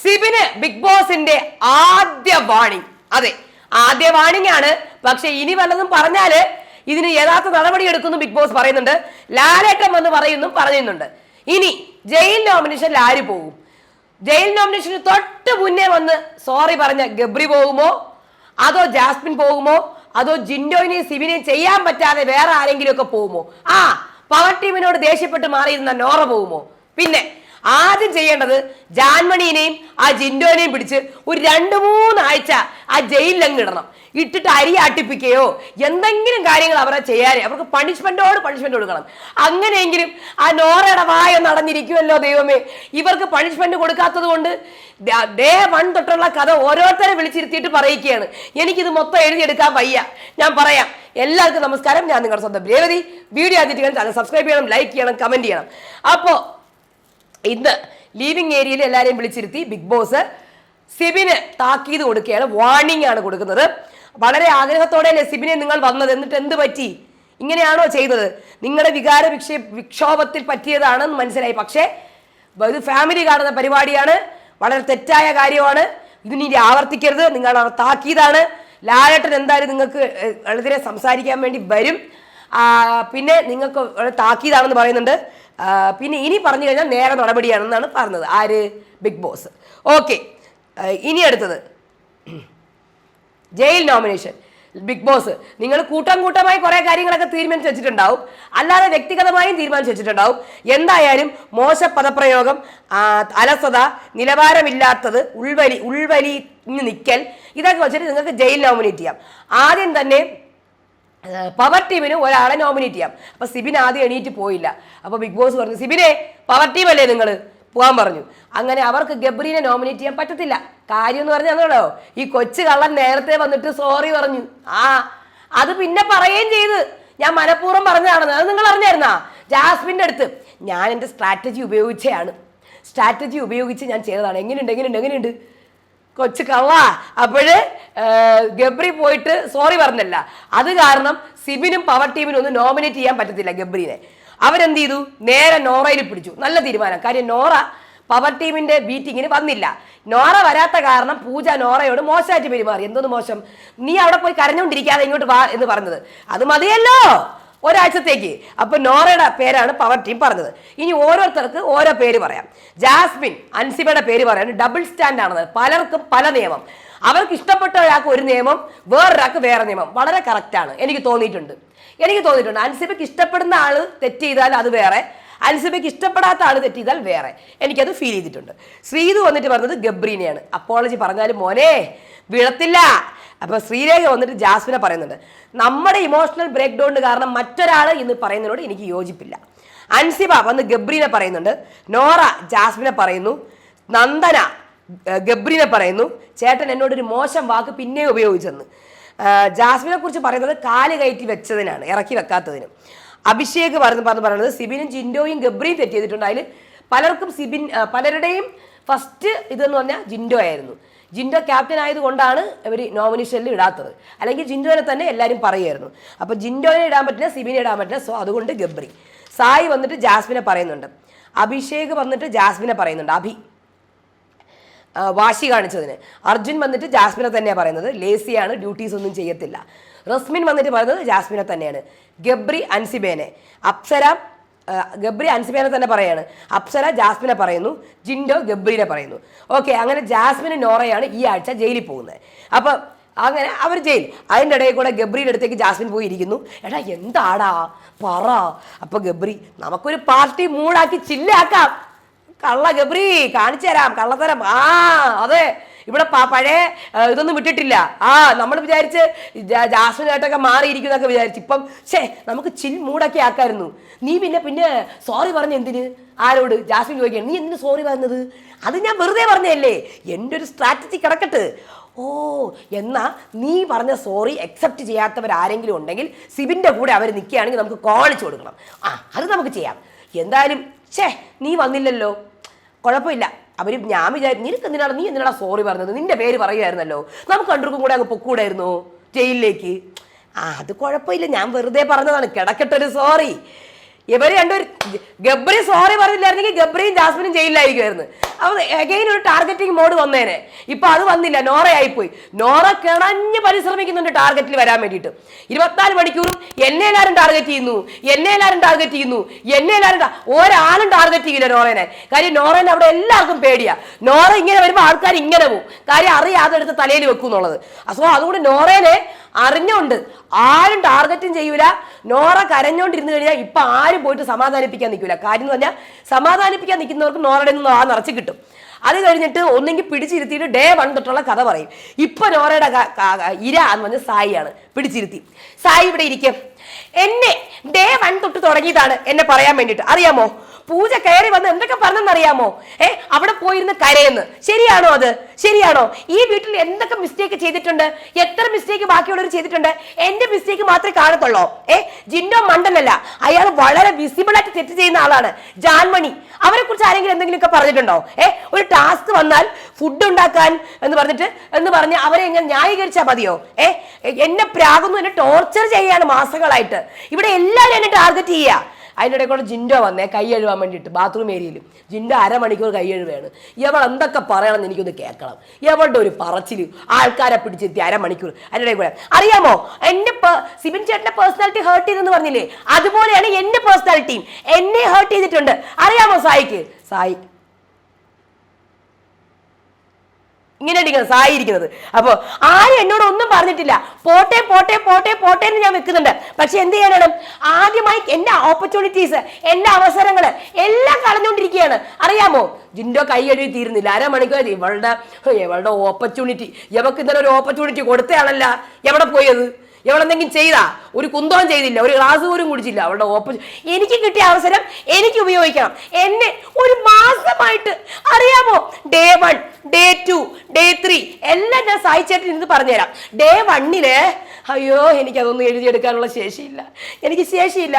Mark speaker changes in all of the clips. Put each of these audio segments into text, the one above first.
Speaker 1: സിബിന് big ബോസിന്റെ ആദ്യ warning അതെ ആദ്യ വാണിംഗ് ആണ്. പക്ഷെ ഇനി വല്ലതും പറഞ്ഞാൽ ഇതിന് യഥാർത്ഥ നടപടി എടുക്കുന്നു ബിഗ് ബോസ് പറയുന്നുണ്ട്. ലാലേട്ടം എന്ന് പറയുന്നു പറയുന്നുണ്ട് ഇനി ജയിൽ നോമിനേഷൻ ആര് പോകും? ജയിൽ നോമിനേഷന് തൊട്ട് മുന്നേ വന്ന് സോറി പറഞ്ഞ ഗബ്രി പോകുമോ? അതോ ജാസ്മിൻ പോകുമോ? അതോ ജിൻഡോയിനെയും സിബിനെയും ചെയ്യാൻ പറ്റാതെ വേറെ ആരെങ്കിലും ഒക്കെ പോകുമോ? ആ പവർ ടീമിനോട് ദേഷ്യപ്പെട്ട് മാറിയിരുന്ന നോറ പോകുമോ? പിന്നെ ആദ്യം ചെയ്യേണ്ടത് ജാൻമണീനെയും ആ ജിൻഡോനെയും പിടിച്ച് ഒരു രണ്ട് മൂന്നാഴ്ച ആ ജയിലിലങ്ങ് ഇടണം. ഇട്ടിട്ട് അരി ആട്ടിപ്പിക്കുകയോ എന്തെങ്കിലും കാര്യങ്ങൾ അവരെ ചെയ്യാനേ അവർക്ക് പണിഷ്മെന്റോട് പണിഷ്മെന്റ് കൊടുക്കണം. അങ്ങനെയെങ്കിലും ആ നോറയുടെ വായ നടന്നിരിക്കുമല്ലോ ദൈവമേ. ഇവർക്ക് പണിഷ്മെന്റ് കൊടുക്കാത്തത് കൊണ്ട് ഡേ വൺ തൊട്ടുള്ള കഥ ഓരോരുത്തരെ വിളിച്ചിരുത്തിയിട്ട് പറയിക്കുകയാണ് എനിക്കിത് മൊത്തം എഴുതിയെടുക്കാൻ വയ്യ. ഞാൻ പറയാം. എല്ലാവർക്കും നമസ്കാരം. ഞാൻ നിങ്ങളുടെ സ്വന്തം രേവതി. വീഡിയോ ആദ്യത്തെ ചാനൽ സബ്സ്ക്രൈബ് ചെയ്യണം ലൈക്ക് ചെയ്യണം കമന്റ് ചെയ്യണം. അപ്പോൾ ഇന്ന് ലീവിംഗ് ഏരിയയിൽ എല്ലാവരെയും വിളിച്ചിരുത്തി ബിഗ് ബോസ് സിബിന് താക്കീത് കൊടുക്കുകയാണ് വാർണിംഗ് ആണ് കൊടുക്കുന്നത്. വളരെ ആഗ്രഹത്തോടെയല്ലേ സിബിനെ നിങ്ങൾ വന്നത്? എന്നിട്ട് എന്ത് പറ്റി? ഇങ്ങനെയാണോ ചെയ്തത്? നിങ്ങളുടെ വികാര വിക്ഷേ വിക്ഷോഭത്തിൽ പറ്റിയതാണെന്ന് മനസ്സിലായി. പക്ഷേ ഇത് ഫാമിലി കാണുന്ന പരിപാടിയാണ്. വളരെ തെറ്റായ കാര്യമാണ്. ഇതിനി ആവർത്തിക്കരുത്. നിങ്ങൾ താക്കീതാണ്. ലാലേട്ടൻ എന്തായാലും നിങ്ങൾക്ക് എതിരെ സംസാരിക്കാൻ വേണ്ടി വരും. പിന്നെ നിങ്ങൾക്ക് താക്കീതാണെന്ന് പറയുന്നുണ്ട്. പിന്നെ ഇനി പറഞ്ഞു കഴിഞ്ഞാൽ നേരെ നടപടിയാണെന്നാണ് പറഞ്ഞത്. ആര്? ബിഗ് ബോസ് ഓക്കെ ഇനി അടുത്തത്. ജയിൽ നോമിനേഷൻ ബിഗ് ബോസ് നിങ്ങൾ കൂട്ടം കൂട്ടമായി കുറെ കാര്യങ്ങളൊക്കെ തീരുമാനിച്ച് അല്ലാതെ വ്യക്തിഗതമായും തീരുമാനിച്ച് എന്തായാലും മോശ പദപ്രയോഗം അലസത നിലവാരമില്ലാത്തത് ഉൾവലി ഉൾവലി നിൽക്കൽ ഇതൊക്കെ വെച്ചിട്ട് നിങ്ങൾക്ക് ജയിൽ നോമിനേറ്റ് ചെയ്യാം. ആദ്യം തന്നെ പവർ ടീമിന് ഒരാളെ നോമിനേറ്റ് ചെയ്യാം. അപ്പൊ സിബിൻ ആദ്യം എണീറ്റ് പോയില്ല. അപ്പൊ ബിഗ് ബോസ് പറഞ്ഞു സിബിനെ പവർ ടീമല്ലേ നിങ്ങൾ പോകാൻ പറഞ്ഞു. അങ്ങനെ അവർക്ക് ഗബ്രീനെ നോമിനേറ്റ് ചെയ്യാൻ പറ്റത്തില്ല. കാര്യം എന്ന് പറഞ്ഞാൽ അതോ ഈ കൊച്ചു കള്ളൻ നേരത്തെ വന്നിട്ട് സോറി പറഞ്ഞു. ആ അത് പിന്നെ പറയുകയും ചെയ്ത്. ഞാൻ മനഃപൂർവം പറഞ്ഞതാണെന്ന്. അത് നിങ്ങൾ അറിഞ്ഞായിരുന്നാ? ജാസ്മിന്റെ അടുത്ത്. ഞാൻ എന്റെ സ്ട്രാറ്റജി ഉപയോഗിച്ചതാണ് സ്ട്രാറ്റജി ഉപയോഗിച്ച് ഞാൻ ചെയ്തതാണ്. എങ്ങനെയുണ്ട് എങ്ങനെയുണ്ട് എങ്ങനെയുണ്ട്? കൊച്ചു കള്ള. അപ്പോഴ് ഗബ്രി പോയിട്ട് സോറി പറഞ്ഞല്ല. അത് കാരണം സിബിനും പവർ ടീമിനും ഒന്നും നോമിനേറ്റ് ചെയ്യാൻ പറ്റത്തില്ല ഗബ്രിനെ. അവരെന്ത് ചെയ്തു? നേരെ നോറയിൽ പിടിച്ചു. നല്ല തീരുമാനം. കാര്യം നോറ പവർ ടീമിന്റെ ബീറ്റിങ്ങിന് വന്നില്ല. നോറ വരാത്ത കാരണം പൂജ നോറയോട് മോശമായിട്ട് പെരുമാറി. എന്തോന്ന് മോശം? നീ അവിടെ പോയി കരഞ്ഞുകൊണ്ടിരിക്കാതെ ഇങ്ങോട്ട് വാ എന്ന് പറഞ്ഞത്. അത് മതിയല്ലോ. ഒരാഴ്ചത്തേക്ക്. അപ്പൊ നോറയുടെ പേരാണ് പവർ ടീം പറഞ്ഞത്. ഇനി ഓരോരുത്തർക്ക് ഓരോ പേര് പറയാം. ജാസ്മിൻ അൻസിബയുടെ പേര് പറയാൻ ഡബിൾ സ്റ്റാൻഡ് ആണത്. പലർക്കും പല നിയമം. അവർക്ക് ഇഷ്ടപ്പെട്ട ഒരാൾക്ക് ഒരു നിയമം വേറൊരാൾക്ക് വേറെ നിയമം. വളരെ കറക്റ്റാണ് എനിക്ക് തോന്നിയിട്ടുണ്ട്. എനിക്ക് തോന്നിയിട്ടുണ്ട്. അൻസിബയ്ക്ക് ഇഷ്ടപ്പെടുന്ന ആൾ തെറ്റ് ചെയ്താൽ അത് വേറെ. അൻസിബയ്ക്ക് ഇഷ്ടപ്പെടാത്ത ആൾ തെറ്റ് ചെയ്താൽ വേറെ. എനിക്കത് ഫീൽ ചെയ്തിട്ടുണ്ട്. ശ്രീതു വന്നിട്ട് പറഞ്ഞത് ഗബ്രീനെയാണ്. അപ്പോളജി പറഞ്ഞാലും മോനെ വീഴത്തില്ല അപ്പൊ ശ്രീരേഖ വന്നിട്ട് ജാസ്മിനെ പറയുന്നുണ്ട്. നമ്മുടെ ഇമോഷണൽ ബ്രേക്ക് ഡൗൺ കാരണം മറ്റൊരാൾ ഇന്ന് പറയുന്നതിനോട് എനിക്ക് യോജിപ്പില്ല. അൻസിബ വന്ന് ഗബ്രീനെ പറയുന്നുണ്ട്. നോറ ജാസ്മിനെ പറയുന്നു. നന്ദന ഗബ്രീനെ പറയുന്നു. ചേട്ടൻ എന്നോടൊരു മോശം വാക്ക് പിന്നെ ഉപയോഗിച്ചെന്ന്. ജാസ്മിനെ കുറിച്ച് പറയുന്നത് കാൽ കയറ്റി വെച്ചതിനാണ് ഇറക്കി വെക്കാത്തതിനും. അഭിഷേക് പറഞ്ഞു പറഞ്ഞു പറയുന്നത് സിബിനും ജിൻഡോയും ഗബ്രിയും തെറ്റ് ചെയ്തിട്ടുണ്ട്. അതിൽ പലർക്കും സിബിൻ പലരുടെയും ഫസ്റ്റ് ഇതെന്ന് പറഞ്ഞാൽ ജിൻഡോ ആയിരുന്നു. ജിൻഡോ ക്യാപ്റ്റൻ ആയതുകൊണ്ടാണ് ഇവർ നോമിനേഷനിൽ ഇടാത്തത്. അല്ലെങ്കിൽ ജിൻഡോനെ തന്നെ എല്ലാവരും പറയുമായിരുന്നു. അപ്പോൾ ജിൻഡോനെ ഇടാൻ പറ്റില്ല സിബിനെ ഇടാൻ പറ്റില്ല. സോ അതുകൊണ്ട് ഗബ്രി. സായി വന്നിട്ട് ജാസ്മിനെ പറയുന്നുണ്ട്. അഭിഷേക് വന്നിട്ട് ജാസ്മിനെ പറയുന്നുണ്ട്. അഭി. വാശി കാണിച്ചതിന്. അർജുൻ വന്നിട്ട് ജാസ്മിനെ തന്നെയാണ് പറയുന്നത്. ലേസിയാണ് ഡ്യൂട്ടീസ് ഒന്നും ചെയ്യത്തില്ല. റസ്മിൻ വന്നിട്ട് പറയുന്നത് ജാസ്മിനെ തന്നെയാണ്. ഗബ്രി അൻസിബേനെ. അപ്സര ഗബ്രി അൻസിബേനെ തന്നെ പറയാണ്. അപ്സര ജാസ്മിനെ പറയുന്നു. ജിൻഡോ ഗബ്രിനെ പറയുന്നു. ഓക്കെ അങ്ങനെ ജാസ്മിന് നോറയാണ് ഈ ആഴ്ച ജയിലിൽ പോകുന്നത്. അപ്പം അങ്ങനെ അവർ ജയിൽ. അതിന്റെ ഇടയിൽ കൂടെ ഗബ്രിയുടെ അടുത്തേക്ക് ജാസ്മിൻ പോയിരിക്കുന്നു. എടാ എന്താടാ? പറ. അപ്പൊ ഗബ്രി നമുക്കൊരു പാർട്ടി മൂടാക്കി ചില്ലാക്കാം. കള്ള ഗബ്രി കാണിച്ചു തരാം. കള്ളത്തരം. ആ അതെ. ഇവിടെ പഴയ ഇതൊന്നും വിട്ടിട്ടില്ല. ആ നമ്മൾ വിചാരിച്ച് ജാസ്മിനായിട്ടൊക്കെ മാറിയിരിക്കുന്നൊക്കെ വിചാരിച്ചു. ഇപ്പം ഷേ നമുക്ക് ചിൽ മൂടൊക്കെ ആക്കായിരുന്നു. നീ പിന്നെ പിന്നെ സോറി പറഞ്ഞ എന്തിന്? ആരോട്? ജാസ്മിൻ ചോദിക്കുകയാണ്. നീ എന്തിന് സോറി പറഞ്ഞത്? അത് ഞാൻ വെറുതെ പറഞ്ഞല്ലേ എന്റെ ഒരു സ്ട്രാറ്റജി കിടക്കട്ട്. ഓ എന്നാ നീ പറഞ്ഞ സോറി അക്സെപ്റ്റ് ചെയ്യാത്തവർ ആരെങ്കിലും ഉണ്ടെങ്കിൽ സിബിന്റെ കൂടെ അവർ നിൽക്കുകയാണെങ്കിൽ നമുക്ക് കോളിച്ച് കൊടുക്കണം. ആ അത് നമുക്ക് ചെയ്യാം. എന്തായാലും ഛേ നീ വന്നില്ലല്ലോ. കുഴപ്പമില്ല. അവർ ഞാൻ വിചാരിച്ചു നിനക്ക് എന്തിനാണ് നീ എന്തിനാണ് സോറി പറഞ്ഞത്? നിന്റെ പേര് പറയുമായിരുന്നല്ലോ നമുക്ക് രണ്ടുപേർക്കും കൂടെ അങ്ങ് പൊക്കൂടായിരുന്നു ജയിലിലേക്ക്. ആ അത് കുഴപ്പമില്ല. ഞാൻ വെറുതെ പറഞ്ഞതാണ്. കിടക്കട്ടൊരു സോറി ഇവർ രണ്ടുപേരും ഗബ്രി സോറി പറഞ്ഞില്ലായിരുന്നെങ്കിൽ ഗബ്രിയും ജാസ്മിനും ജയിലിലായിരിക്കുമായിരുന്നു. അപ്പൊ എഗൈൻ ഒരു ടാർഗറ്റിംഗ് മോഡ് വന്നേനെ. ഇപ്പൊ അത് വന്നില്ല. നോറയായിപ്പോയി നോറ കിണഞ്ഞ് പരിശ്രമിക്കുന്നുണ്ട് ടാർഗറ്റിൽ വരാൻ വേണ്ടിയിട്ട്. ഇരുപത്തിനാല് മണിക്കൂറും എന്നെ എല്ലാവരും ടാർഗറ്റ് ചെയ്യുന്നു. എന്നെ എല്ലാവരും ടാർഗറ്റ് ചെയ്യുന്നു. എന്നെ എല്ലാവരും ഒരാളും ടാർഗറ്റ് ചെയ്യില്ല നോറേനെ. കാര്യം നോറേനെ അവിടെ എല്ലാവർക്കും പേടിയാ. നോറ ഇങ്ങനെ വരുമ്പോൾ ആൾക്കാർ ഇങ്ങനെ പോകും കാര്യം അറിയാതെ എടുത്ത് തലയിൽ വെക്കും എന്നുള്ളത്. സോ അതുകൊണ്ട് നോറേനെ അറിഞ്ഞുകൊണ്ട് ആരും ടാർഗറ്റും ചെയ്യൂല. നോറ കരഞ്ഞോണ്ടിരുന്ന് കഴിഞ്ഞാൽ ഇപ്പൊ ആരും പോയിട്ട് സമാധാനിപ്പിക്കാൻ നിൽക്കില്ല കാര്യം എന്ന് പറഞ്ഞാൽ സമാധാനിപ്പിക്കാൻ നിൽക്കുന്നവർക്ക് നോറയുടെ നിന്ന് ആ നിറച്ച് കിട്ടും. അത് കഴിഞ്ഞിട്ട് ഒന്നെങ്കിൽ പിടിച്ചിരുത്തിയിട്ട് ഡേ വൺ തൊട്ടുള്ള കഥ പറയും. ഇപ്പൊ നോറയുടെ ഇര എന്ന് പറഞ്ഞ സായിയാണ് പിടിച്ചിരുത്തി. സായി ഇവിടെ ഇരിക്കും. എന്നെ ഡേ വൺ തൊട്ട് തുടങ്ങിയതാണ് എന്നെ പറയാൻ വേണ്ടിയിട്ട്. അറിയാമോ? പൂജ കയറി വന്ന് എന്തൊക്കെ പറഞ്ഞെന്നറിയാമോ? ഏ അവിടെ പോയിരുന്ന് കരയെന്ന്. ശരിയാണോ അത്? ശരിയാണോ? ഈ വീട്ടിൽ എന്തൊക്കെ മിസ്റ്റേക്ക് ചെയ്തിട്ടുണ്ട്? എത്ര മിസ്റ്റേക്ക് ബാക്കിയുള്ളവർ ചെയ്തിട്ടുണ്ട്? എന്റെ മിസ്റ്റേക്ക് മാത്രമേ കാണത്തുള്ളൂ. ഏ ജിൻഡോ മണ്ടനല്ല. അയാൾ വളരെ വിസിബിൾ ആയിട്ട് തെറ്റ് ചെയ്യുന്ന ആളാണ്. ജാൻമണി. അവരെ കുറിച്ച് ആരെങ്കിലും എന്തെങ്കിലുമൊക്കെ പറഞ്ഞിട്ടുണ്ടോ? ഏ ഒരു ടാസ്ക് വന്നാൽ ഫുഡ് ഉണ്ടാക്കാൻ എന്ന് പറഞ്ഞിട്ട് എന്ന് പറഞ്ഞ് അവരെ എങ്ങനെ ന്യായീകരിച്ചാൽ മതിയോ? ഏ എന്നെ പ്രാകുന്നു എന്നെ ടോർച്ചർ ചെയ്യാണ് മാസങ്ങളായിട്ട്. ഇവിടെ എല്ലാവരും എന്നെ ടാർഗറ്റ് ചെയ്യുക അതിനിടെ കൂടെ ജിൻഡോ വന്നേ കൈ കഴുകാൻ വേണ്ടിയിട്ട് ബാത്റൂം ഏരിയയിൽ. ജിൻഡോ അരമണിക്കൂർ കൈ കഴുകുകയാണ്. ഇവൾ എന്തൊക്കെ പറയണമെന്ന് എനിക്കൊന്ന് കേൾക്കണം. ഇവളുടെ ഒരു പറച്ചിൽ ആൾക്കാരെ പിടിച്ചെത്തി അരമണിക്കൂർ. അതിനിടെ കൂടെ അറിയാമോ എന്റെ സിബിൻ ചേട്ടന്റെ പേഴ്സണാലിറ്റി ഹേർട്ട് ചെയ്തെന്ന് പറഞ്ഞില്ലേ? അതുപോലെയാണ് എന്റെ പേഴ്സണാലിറ്റിയും. എന്നെ ഹേർട്ട് ചെയ്തിട്ടുണ്ട്. അറിയാമോ സായിക്ക്? സായി ഇങ്ങനെ ഇരിക്കുന്നത് സായിരിക്കുന്നത് അപ്പോൾ ആരും എന്നോട് ഒന്നും പറഞ്ഞിട്ടില്ല. പോട്ടെ പോട്ടെ പോട്ടെ പോട്ടെ എന്ന് ഞാൻ വെക്കുന്നുണ്ട്. പക്ഷെ എന്ത് ചെയ്യാനാണ്? ആദ്യമായി എന്റെ ഓപ്പർച്യൂണിറ്റീസ് എന്റെ അവസരങ്ങൾ എല്ലാം കളഞ്ഞുകൊണ്ടിരിക്കുകയാണ്. അറിയാമോ? ജിൻഡോ കൈ കഴുകി തീരുന്നില്ല. അരമണിക്കൂർ ഇവളുടെ ഇവളുടെ ഓപ്പർച്യൂണിറ്റി ഇവക്ക് ഇന്നലെ ഒരു ഓപ്പർച്യൂണിറ്റി കൊടുത്തയാളല്ല. എവിടെ പോയത്? എവളെന്തെങ്കിലും ചെയ്താ? ഒരു കുന്തോം ചെയ്തില്ല. ഒരു ഗ്ലാസ് പോലും കുടിച്ചില്ല. അവളുടെ ഓപ്പ എനിക്ക് കിട്ടിയ അവസരം എനിക്ക് ഉപയോഗിക്കണം. എന്നെ ഒരു മാസമായിട്ട് അറിയാമോ? ഡേ വൺ ഡേ എല്ലാം ഞാൻ സായിച്ചേട്ടൻ ഇരുന്ന് പറഞ്ഞുതരാം. ഡേ വണ്ണിൽ അയ്യോ എനിക്കതൊന്നും എഴുതിയെടുക്കാനുള്ള ശേഷിയില്ല. എനിക്ക് ശേഷിയില്ല.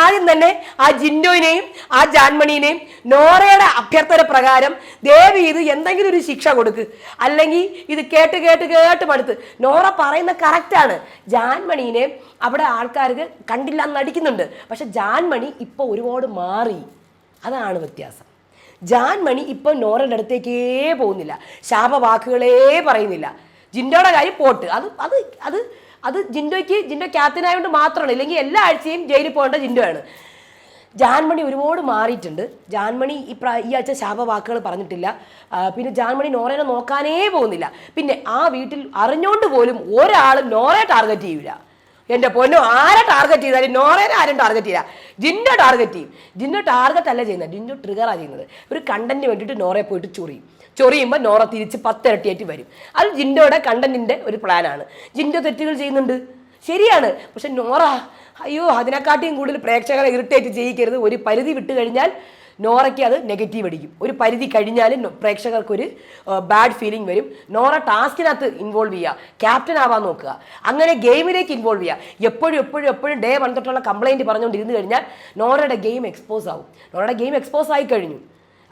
Speaker 1: ആദ്യം തന്നെ ആ ജിൻഡോയിനെയും ആ ജാൻമണിനെയും നോറയുടെ അഭ്യർത്ഥന പ്രകാരം ദേവി ഇത് എന്തെങ്കിലും ഒരു ശിക്ഷ കൊടുക്ക്. അല്ലെങ്കിൽ ഇത് കേട്ട് കേട്ട് കേട്ട് മടുത്ത് നോറ പറയുന്ന കറക്റ്റാണ് ജാൻമണീനെ അവിടെ ആൾക്കാർക്ക് കണ്ടില്ല എന്ന് നടിക്കുന്നുണ്ട്. പക്ഷെ ജാൻമണി ഇപ്പോൾ ഒരുപാട് മാറി. അതാണ് വ്യത്യാസം. ജാൻമണി ഇപ്പം നോറയുടെ അടുത്തേക്കേ പോകുന്നില്ല. ശാപവാക്കുകളേ പറയുന്നില്ല. ജിൻഡോയുടെ കാര്യം പോട്ട്. അത് അത് അത് അത് ജിൻഡോയ്ക്ക് ജിൻഡോ ക്യാപ്റ്റനായതുകൊണ്ട് മാത്രമാണ്. ഇല്ലെങ്കിൽ എല്ലാ ആഴ്ചയും ജയിലിൽ പോകേണ്ട ജിൻഡോയാണ്. ജാൻമണി ഒരുപാട് മാറിയിട്ടുണ്ട്. ജാൻമണി ഈ പ്രാ ഈ ആഴ്ച ശാപവാക്കുകൾ പറഞ്ഞിട്ടില്ല. പിന്നെ ജാൻമണി നോറേനെ നോക്കാനേ പോകുന്നില്ല. പിന്നെ ആ വീട്ടിൽ അറിഞ്ഞോണ്ട് പോലും ഒരാളും നോറയെ ടാർഗറ്റ് ചെയ്യൂല. എന്റെ പൊന്നു ആരെ ടാർഗറ്റ് ചെയ്താലും നോറേനെ ആരും ടാർഗറ്റ് ചെയ്യില്ല. ജിന്നോ ടാർഗറ്റ് ചെയ്യും. ജിന്നോ ടാർഗറ്റ് അല്ല ചെയ്യുന്നത്. ജിന്നോ ട്രിഗറാണ് ചെയ്യുന്നത്. ഒരു കണ്ടന്റിന് വേണ്ടിയിട്ട് നോറയെ പോയിട്ട് ചൊറിയും. ചൊറിയുമ്പോൾ നോറ തിരിച്ച് പത്തിരട്ടിയായിട്ട് വരും. അത് ജിൻഡോയുടെ കണ്ടന്റിന്റെ ഒരു പ്ലാനാണ് ജിൻഡോ തെറ്റുകൾ ചെയ്യുന്നുണ്ട്. ശരിയാണ്. പക്ഷെ നോറ അയ്യോ അതിനെക്കാട്ടിയും കൂടുതൽ പ്രേക്ഷകരെ ഇറിറ്റേറ്റ് ചെയ്യിക്കരുത്. ഒരു പരിധി വിട്ട് കഴിഞ്ഞാൽ നോറയ്ക്ക് അത് നെഗറ്റീവ് അടിക്കും. ഒരു പരിധി കഴിഞ്ഞാൽ പ്രേക്ഷകർക്ക് പ്രേക്ഷകർക്കൊരു ബാഡ് ഫീലിംഗ് വരും. നോറ ടാസ്കിനകത്ത് ഇൻവോൾവ് ചെയ്യുക. ക്യാപ്റ്റൻ ആവാൻ നോക്കുക. അങ്ങനെ ഗെയിമിലേക്ക് ഇൻവോൾവ് ചെയ്യുക. എപ്പോഴും എപ്പോഴും എപ്പോഴും ഡേ വൺ തൊട്ടുള്ള കംപ്ലൈന്റ് പറഞ്ഞുകൊണ്ടിരുന്ന് കഴിഞ്ഞാൽ നോറയുടെ ഗെയിം എക്സ്പോസ് ആവും. നോറയുടെ ഗെയിം എക്സ്പോസ് ആയി കഴിഞ്ഞു.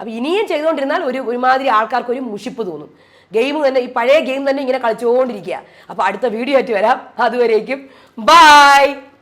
Speaker 1: അപ്പോൾ ഇനിയും ചെയ്തുകൊണ്ടിരുന്നാൽ ഒരു ഒരുമാതിരി ആൾക്കാർക്ക് ഒരു മുഷിപ്പ് തോന്നും. ഗെയിം തന്നെ ഈ പഴയ ഗെയിം തന്നെ ഇങ്ങനെ കളിച്ചുകൊണ്ടിരിക്കുക. അപ്പോൾ അടുത്ത വീഡിയോ ആയിട്ട് വരാം. അതുവരേക്കും. ബൈ